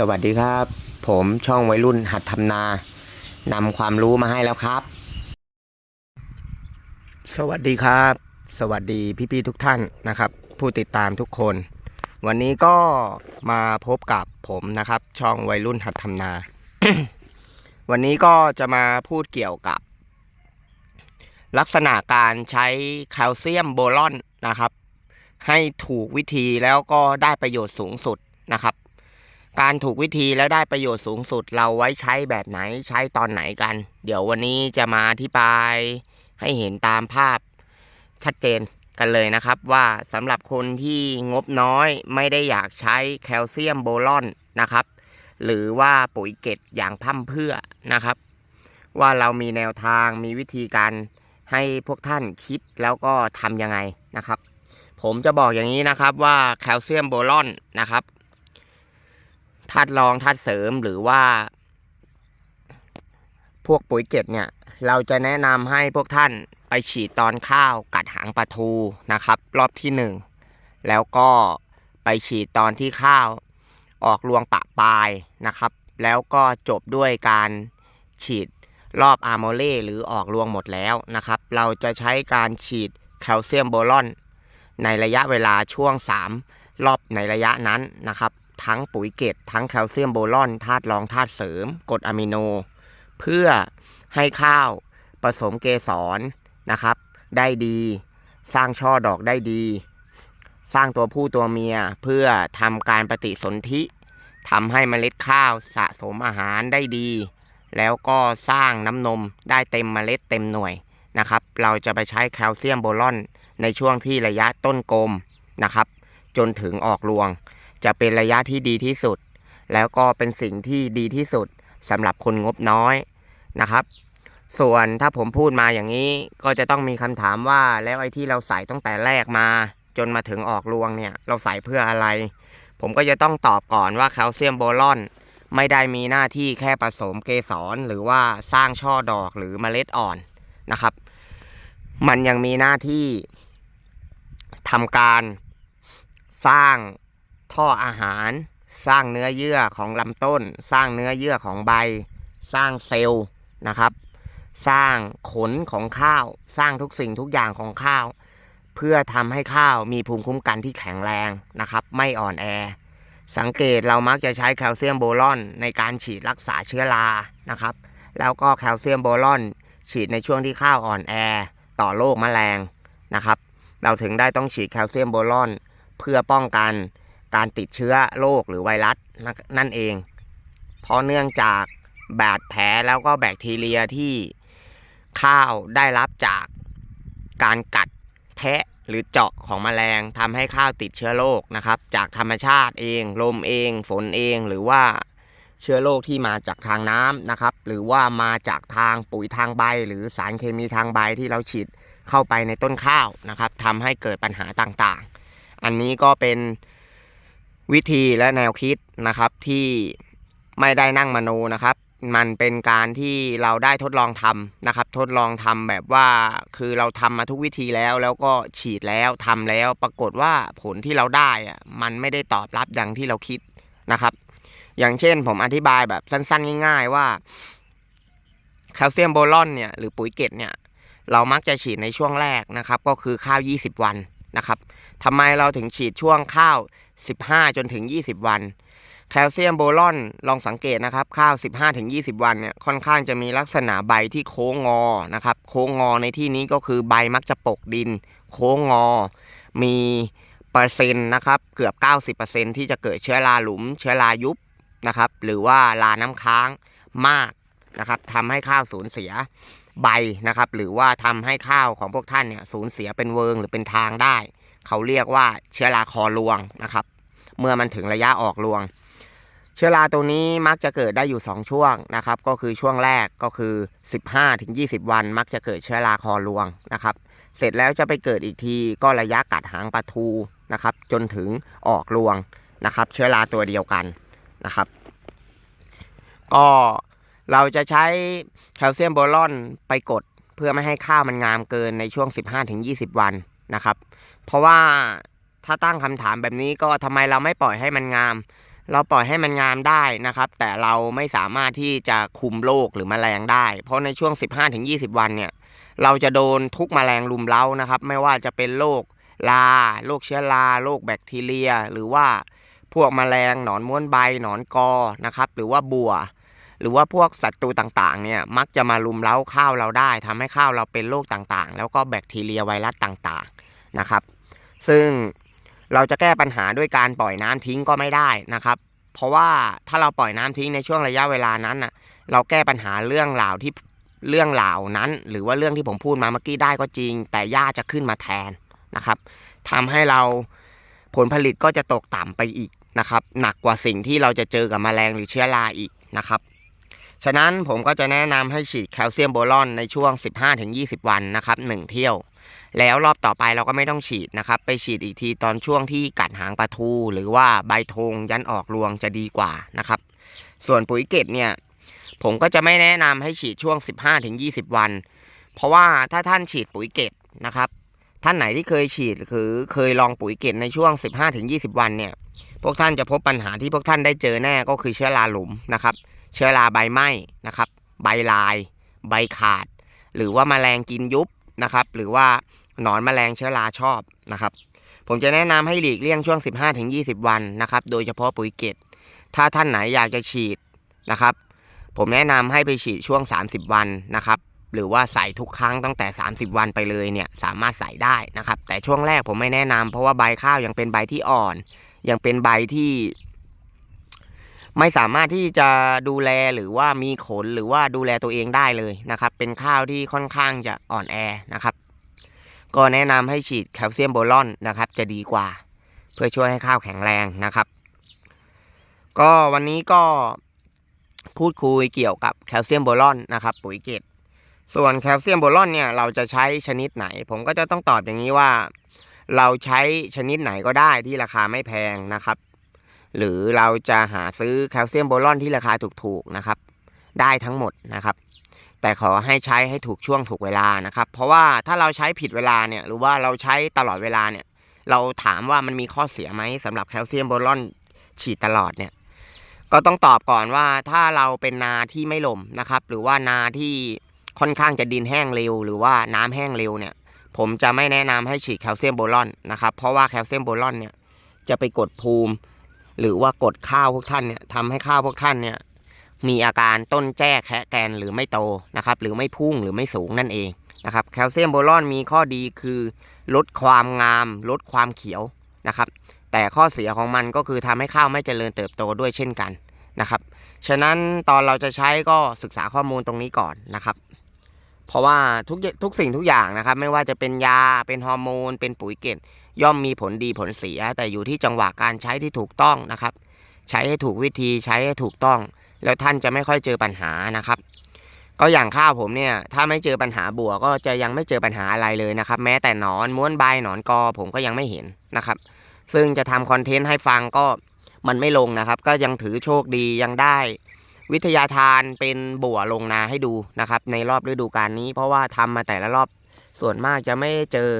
สวัสดีครับ ผมช่องวัยรุ่นหัดทำนานำความรู้มาให้แล้วครับ สวัสดีครับ สวัสดีพี่ๆทุกท่านนะครับ ผู้ติดตามทุกคน วันนี้ก็มาพบกับผมนะครับ ช่องวัยรุ่นหัดทำนา วันนี้ก็จะมาพูดเกี่ยวกับ ลักษณะการใช้แคลเซียมโบรอนนะครับ ให้ถูกวิธีแล้วก็ได้ประโยชน์สูงสุดนะครับ การถูกวิธีแล้วได้ประโยชน์สูงสุดเราไว้ใช้แบบไหนใช้ตอนไหนกัน เดี๋ยววันนี้จะมาอธิบายให้เห็นตามภาพชัดเจนกันเลยนะครับว่าสำหรับคนที่งบน้อยไม่ได้อยากใช้แคลเซียมโบรอนนะครับ หรือว่าปุ๋ยเกตอย่างพร่ำเพื่อนะครับ ว่าเรามีแนวทางมีวิธีการให้พวกท่านคิดแล้วก็ทำยังไงนะครับ ผมจะบอกอย่างนี้นะครับว่าแคลเซียมโบรอนนะครับ ธาตุรองธาตุเสริมหรือว่า พวกปุ๋ยเกตเนี่ย เราจะแนะนำให้พวกท่านไปฉีดตอนข้าวกัดหางปลาทูนะครับ รอบที่หนึ่งแล้วก็ไปฉีดตอนที่ข้าวออกรวงปะปลายนะครับ แล้วก็จบด้วยการฉีดรอบอาร์โมเล่หรือออกรวงหมดแล้วนะครับ เราจะใช้การฉีดแคลเซียมโบรอน ในระยะเวลาช่วง 3 รอบในระยะนั้นนะครับ ทั้งปุ๋ยเกตทั้งแคลเซียมโบรอนธาตุรองธาตุเสริมกรดอะมิโน เพื่อให้ข้าวผสมเกสรนะครับ ได้ดี สร้างช่อดอกได้ดี สร้างตัวผู้ตัวเมียเพื่อทำการปฏิสนธิทำให้เมล็ดข้าวสะสมอาหารได้ดี แล้วก็สร้างน้ำนมได้เต็มเมล็ดเต็มหน่วยนะครับ เราจะไปใช้แคลเซียมโบรอนในช่วงที่ระยะต้นกลมนะครับ จนถึงออกรวง จะเป็นระยะที่ดีที่สุด แล้วก็เป็นสิ่งที่ดีที่สุดสำหรับคนงบน้อยนะครับ ส่วนถ้าผมพูดมาอย่างนี้ก็จะต้องมีคำถามว่าแล้วไอ้ที่เราใส่ตั้งแต่แรกมา จนมาถึงออกรวงเนี่ย เราใส่เพื่ออะไร ผมก็จะต้องตอบก่อนว่าแคลเซียมโบรอนไม่ได้มีหน้าที่แค่ผสมเกสรหรือว่าสร้างช่อดอกหรือเมล็ดอ่อนนะครับ มันยังมีหน้าที่ทำการสร้าง ท่ออาหาร สร้างเนื้อเยื่อของลำต้น สร้างเนื้อเยื่อของใบ สร้างเซลล์นะครับ สร้างขนของข้าว สร้างทุกสิ่งทุกอย่างของข้าว เพื่อทำให้ข้าวมีภูมิคุ้มกันที่แข็งแรงนะครับ ไม่อ่อนแอ สังเกตเรามักจะใช้แคลเซียมโบรอนในการฉีดรักษาเชื้อรานะครับ แล้วก็แคลเซียมโบรอนฉีดในช่วงที่ข้าวอ่อนแอ ต่อโรคแมลงนะครับ เราถึงได้ต้องฉีดแคลเซียมโบรอนเพื่อป้องกัน การติดเชื้อโรคหรือไวรัสนั่นเอง เพราะเนื่องจากบาดแผลแล้วก็แบคทีเรียที่ข้าวได้รับจากการกัดแทะหรือเจาะของแมลงทำให้ข้าวติดเชื้อโรคนะครับ จากธรรมชาติเอง ลมเอง ฝนเอง หรือว่าเชื้อโรคที่มาจากทางน้ำนะครับ หรือว่ามาจากทางปุ๋ยทางใบ หรือสารเคมีทางใบที่เราฉีดเข้าไปในต้นข้าวนะครับทำให้เกิดปัญหาต่างๆ อันนี้ก็เป็น วิธีและแนวคิดนะครับที่ไม่ได้นั่งมโนนะครับ มันเป็นการที่เราได้ทดลองทำนะครับ ทดลองทำแบบว่าคือเราทำมาทุกวิธีแล้ว แล้วก็ฉีดแล้วทำแล้ว ปรากฏว่าผลที่เราได้อะมันไม่ได้ตอบรับอย่างที่เราคิดนะครับ อย่างเช่นผมอธิบายแบบสั้นๆ ง่าย ๆ ว่าแคลเซียมโบรอนเนี่ยหรือปุ๋ยเกตเนี่ยเรามักจะฉีดในช่วงแรกนะครับ ก็คือข้าว 20 วัน นะครับทำไมเราถึงฉีดช่วงข้าว 15 จนถึง 20 วัน แคลเซียมโบรอนลองสังเกตนะครับ ข้าว 15 ถึง 20 วันเนี่ยค่อนข้างจะมีลักษณะใบที่โค้งงอนะครับ โค้งงอในที่นี้ก็คือใบมักจะปกดิน โค้งงอ มีเปอร์เซ็นต์นะครับเกือบ 90%ที่จะเกิดเชื้อราหลุม เชื้อรายุบนะครับ หรือว่าราน้ำค้างมากนะครับทำให้ข้าวสูญเสีย ใบนะครับ หรือว่าทำให้ข้าวของพวกท่านเนี่ยสูญเสียเป็นเวิงหรือเป็นทางได้ เขาเรียกว่าเชื้อราคอรวงนะครับ เมื่อมันถึงระยะออกรวง เชื้อราตัวนี้มักจะเกิดได้อยู่ 2 ช่วงนะครับ ก็คือช่วงแรกก็คือ 15-20 วัน มักจะเกิดเชื้อราคอรวงนะครับ เสร็จแล้วจะไปเกิดอีกทีก็ระยะกัดหางปลาทูนะครับ จนถึงออกรวงนะครับ เชื้อราตัวเดียวกันนะครับ ก็ เราจะใช้แคลเซียมโบรอนไปกด เพื่อไม่ให้ข้าวมันงามเกินในช่วง 15-20 วันนะครับ เพราะว่าถ้าตั้งคำถามแบบนี้ก็ทำไมเราไม่ปล่อยให้มันงาม เราปล่อยให้มันงามได้นะครับ แต่เราไม่สามารถที่จะคุมโรคหรือแมลงได้ เพราะในช่วง 15-20 วันเนี่ยเราจะโดนทุกแมลงลุมเล้านะครับ ไม่ว่าจะเป็นโรคลาโรคเชื้อราโรคแบคทีเรีย หรือว่าพวกแมลงหนอนม้วนใบหนอนกอนะครับ หรือว่าบัว หรือว่าพวกศัตรูต่างๆเนี่ยมักจะมาลุมเล้าข้าวเราได้ทำให้ข้าวเราเป็นโรคต่างๆ แล้วก็แบคทีเรียไวรัสต่างๆนะครับ ซึ่งเราจะแก้ปัญหาด้วยการปล่อยน้ำทิ้งก็ไม่ได้นะครับ เพราะว่าถ้าเราปล่อยน้ำทิ้งในช่วงระยะเวลานั้นน่ะเราแก้ปัญหาเรื่องราวที่เรื่องราวนั้น หรือว่าเรื่องที่ผมพูดมาเมื่อกี้ได้ก็จริง แต่หญ้าจะขึ้นมาแทนนะครับทำให้เราผลผลิตก็จะตกต่ำไปอีกนะครับ หนักกว่าสิ่งที่เราจะเจอกับแมลงหรือเชื้อราอีกนะครับ ฉะนั้นผมก็จะแนะนำให้ฉีดแคลเซียมโบรอนในช่วง 15-20 วันนะครับ1เที่ยว แล้วรอบต่อไปเราก็ไม่ต้องฉีดนะครับ ไปฉีดอีกทีตอนช่วงที่กัดหางปลาทู หรือว่าใบธงยันออกรวงจะดีกว่านะครับ ส่วนปุ๋ยเกตเนี่ยผมก็จะไม่แนะนำให้ฉีดช่วง 15-20 วัน เพราะว่าถ้าท่านฉีดปุ๋ยเกตนะครับท่านไหนที่เคยฉีดหรือเคยลองปุ๋ยเกตในช่วง 15-20 วันเนี่ย พวกท่านจะพบปัญหาที่พวกท่านได้เจอแน่ก็คือเชื้อราหลุมนะครับ เชื้อราใบไหม้นะครับ ใบลาย ใบขาด หรือว่าแมลงกินยุบนะครับ หรือว่าหนอนแมลงเชื้อราชอบนะครับ ผมจะแนะนำให้หลีกเลี่ยงช่วง 15-20 วันนะครับ โดยเฉพาะปุ๋ยเกตถ้าท่านไหนอยากจะฉีดนะครับ ผมแนะนำให้ไปฉีดช่วง 30 วันนะครับหรือว่าใส่ทุกครั้งตั้งแต่ 30 วันไปเลยเนี่ยสามารถใส่ได้นะครับ แต่ช่วงแรกผมไม่แนะนำเพราะว่าใบข้าวยังเป็นใบที่อ่อน ยังเป็นใบที่ ไม่สามารถที่จะดูแลหรือว่ามีขนหรือว่าดูแลตัวเองได้เลยนะครับ เป็นข้าวที่ค่อนข้างจะอ่อนแอนะครับ ก็แนะนำให้ฉีดแคลเซียมโบรอนนะครับ จะดีกว่า เพื่อช่วยให้ข้าวแข็งแรงนะครับ ก็วันนี้ก็พูดคุยเกี่ยวกับแคลเซียมโบรอนนะครับ ปุ๋ยเกตส่วนแคลเซียมโบรอนเนี่ยเราจะใช้ชนิดไหน ผมก็จะต้องตอบอย่างนี้ว่า เราใช้ชนิดไหนก็ได้ที่ราคาไม่แพงนะครับ หรือเราจะหาซื้อแคลเซียมโบรอนที่ราคาถูกๆนะครับ ได้ทั้งหมดนะครับ แต่ขอให้ใช้ให้ถูกช่วงถูกเวลานะครับ เพราะว่าถ้าเราใช้ผิดเวลาเนี่ยหรือว่าเราใช้ตลอดเวลาเนี่ย เราถามว่ามันมีข้อเสียไหมสำหรับแคลเซียมโบรอนฉีดตลอดเนี่ยก็ต้องตอบก่อนว่าถ้าเราเป็นนาที่ไม่ลมนะครับ หรือว่านาที่ค่อนข้างจะดินแห้งเร็ว หรือว่าน้ำแห้งเร็วเนี่ย ผมจะไม่แนะนำให้ฉีดแคลเซียมโบรอนนะครับ เพราะว่าแคลเซียมโบรอนเนี่ยจะไปกดภูมิ หรือว่ากดข้าวพวกท่านเนี่ยทำให้ข้าวพวกท่านเนี่ยมีอาการต้นแจ้แคะแกนหรือไม่โตนะครับหรือไม่พุ่งหรือไม่สูงนั่นเองนะครับแคลเซียมโบรอนมีข้อดีคือ ลดความงาม ลดความเขียวนะครับแต่ข้อเสียของมันก็คือทำให้ข้าวไม่เจริญเติบโตด้วยเช่นกันนะครับฉะนั้นตอนเราจะใช้ก็ศึกษาข้อมูลตรงนี้ก่อนนะครับเพราะว่าทุกทุกสิ่งทุกอย่างนะครับไม่ว่าจะเป็นยาเป็นฮอร์โมน เป็นปุ๋ยเกต ย่อมมีผลดีผลเสีย แต่อยู่ที่จังหวะการใช้ที่ถูกต้องนะครับ ใช้ให้ถูกวิธีใช้ให้ถูกต้อง แล้วท่านจะไม่ค่อยเจอปัญหานะครับ ก็อย่างข้าวผมเนี่ย ถ้าไม่เจอปัญหาบัวก็จะยังไม่เจอปัญหาอะไรเลยนะครับ แม้แต่หนอนม้วนใบหนอนกอผมก็ยังไม่เห็นนะครับ ซึ่งจะทำคอนเทนต์ให้ฟังก็มันไม่ลงนะครับ ก็ยังถือโชคดียังได้วิทยาทานเป็นบัวลงนาให้ดูนะครับ ในรอบฤดูกาลนี้ เพราะว่าทำมาแต่ละรอบส่วนมากจะไม่เจอ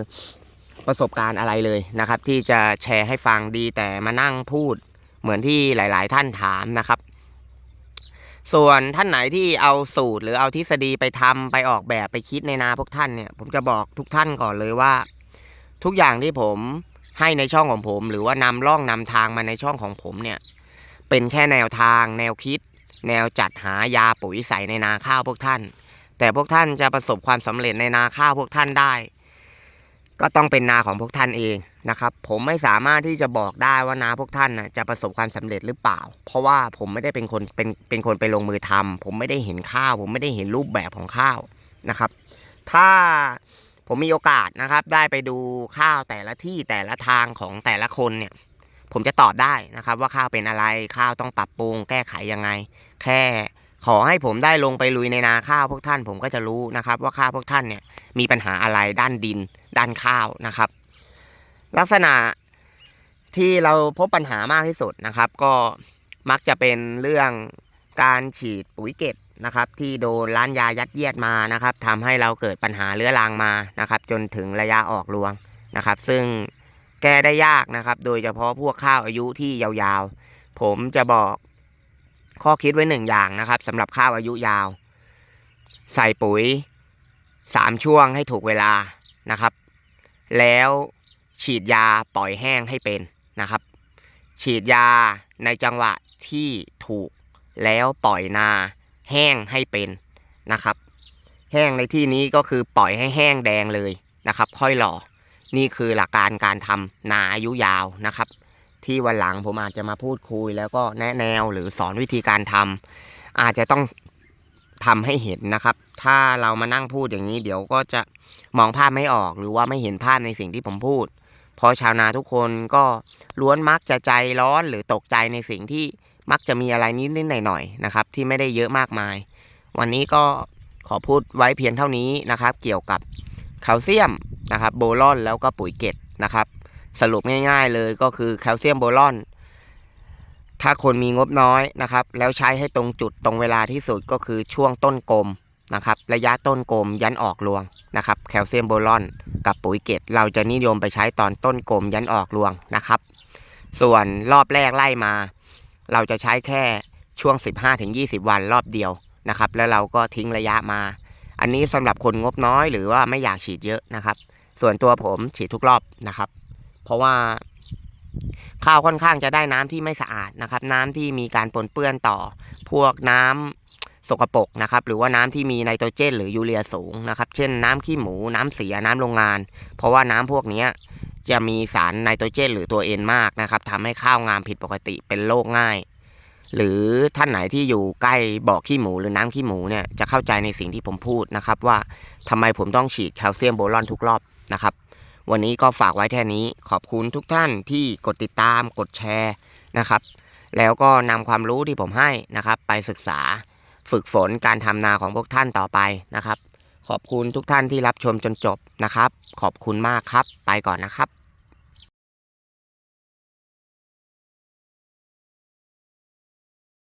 ประสบการณ์อะไรเลยนะครับ ที่จะแชร์ให้ฟังดีแต่มานั่งพูดเหมือนที่หลาย ๆ ท่านถามนะครับ ส่วนท่านไหนที่เอาสูตรหรือเอาทฤษฎีไปทำไปออกแบบไปคิดในนาพวกท่านเนี่ย ผมจะบอกทุกท่านก่อนเลยว่า ทุกอย่างที่ผมให้ในช่องของผม หรือว่านำร่องนำทางมาในช่องของผมเนี่ย เป็นแค่แนวทาง แนวคิด แนวจัดหายาปุ๋ยใส่ในนาข้าวพวกท่าน แต่พวกท่านจะประสบความสำเร็จในนาข้าวพวกท่านได้ ก็ต้องเป็นนาของพวกท่านเองนะครับ ผมไม่สามารถที่จะบอกได้ว่านาพวกท่านนะจะประสบความสำเร็จหรือเปล่า เพราะว่าผมไม่ได้เป็นคนเป็นเป็นคนไปลงมือทำผมไม่ได้เห็นข้าว ผมไม่ได้เห็นรูปแบบของข้าวนะครับ ถ้าผมมีโอกาสนะครับ ได้ไปดูข้าวแต่ละที่แต่ละทางของแต่ละคนเนี่ย ผมจะตอบได้นะครับ ว่าข้าวเป็นอะไรข้าวต้องปรับปรุงแก้ไขยังไง แค่ ขอให้ผมได้ลงไปลุยในนาข้าวพวกท่านผมก็จะรู้นะครับ ว่าข้าวพวกท่านเนี่ยมีปัญหาอะไรด้านดินด้านข้าวนะครับ ลักษณะที่เราพบปัญหามากที่สุดนะครับ ก็มักจะเป็นเรื่องการฉีดปุ๋ยเกตนะครับที่โดนร้านยายัดเยียดมานะครับทำให้เราเกิดปัญหาเรื้อรังมานะครับ จนถึงระยะออกรวงนะครับ ซึ่งแก้ได้ยากนะครับ โดยเฉพาะพวกข้าวอายุที่ยาวๆ ผมจะบอก ข้อคิดไว้หนึ่งอย่างนะครับสำหรับข้าวอายุยาว ใส่ปุ๋ยสามช่วงให้ถูกเวลานะครับ แล้วฉีดยาปล่อยแห้งให้เป็นนะครับ ฉีดยาในจังหวะที่ถูกแล้วปล่อยนาแห้งให้เป็นนะครับ แห้งในที่นี้ก็คือปล่อยให้แห้งแดงเลยนะครับ ค่อยหล่อนี่คือหลักการการทำนาอายุยาวนะครับ ที่วันหลังผมอาจจะมาพูดคุย แล้วก็แนะแนวหรือสอนวิธีการทำอาจจะต้องทำให้เห็นนะครับ ถ้าเรามานั่งพูดอย่างนี้เดี๋ยวก็จะมองภาพไม่ออก หรือว่าไม่เห็นภาพในสิ่งที่ผมพูดเพราะชาวนาทุกคนก็ล้วนมักจะใจร้อนหรือตกใจในสิ่งที่มักจะมีอะไรนิดๆหน่อยๆนะครับ ที่ไม่ได้เยอะมากมาย วันนี้ก็ขอพูดไว้เพียงเท่านี้นะครับ เกี่ยวกับแคลเซียมนะครับ โบรอนแล้วก็ปุ๋ยเกตนะครับ สรุปง่ายๆเลยก็คือแคลเซียมโบรอน ถ้าคนมีงบน้อยนะครับ แล้วใช้ให้ตรงจุดตรงเวลาที่สุดก็คือช่วงต้นกลมนะครับ ระยะต้นกลมยันออกรวงนะครับ แคลเซียมโบรอน กับปุ๋ยเกตเราจะนิยมไปใช้ตอนต้นกลมยันออกรวงนะครับ ส่วนรอบแรกไล่มา เราจะใช้แค่ช่วง 15-20 วันรอบเดียวนะครับ แล้วเราก็ทิ้งระยะมา อันนี้สำหรับคนงบน้อยหรือว่าไม่อยากฉีดเยอะนะครับ ส่วนตัวผมฉีดทุกรอบนะครับ เพราะว่าข้าวค่อนข้างจะได้น้ำที่ไม่สะอาดนะครับ น้ำที่มีการปนเปื้อนต่อพวกน้ำสกปรกนะครับ หรือว่าน้ำที่มีไนโตรเจน หรือยูเรียสูงนะครับ เช่นน้ำขี้หมูน้ำเสียน้ำโรงงาน เพราะว่าน้ำพวกนี้จะมีสารไนโตรเจน หรือตัวเอ็นมากนะครับทำให้ข้าวงามผิดปกติเป็นโรคง่าย หรือท่านไหนที่อยู่ใกล้บ่อขี้หมูหรือน้ำขี้หมูเนี่ยจะเข้าใจในสิ่งที่ผมพูดนะครับ ว่าทำไมผมต้องฉีดแคลเซียมโบรอนทุกรอบนะครับ วันนี้ก็ฝากไว้แค่นี้ขอบคุณทุกท่านที่กดติดตามกดแชร์นะครับ แล้วก็นำความรู้ที่ผมให้นะครับ ไปศึกษาฝึกฝนการทำนาของพวกท่านต่อไปนะครับ ขอบคุณทุกท่านที่รับชมจนจบนะครับ ขอบคุณมากครับ ไปก่อนนะครับ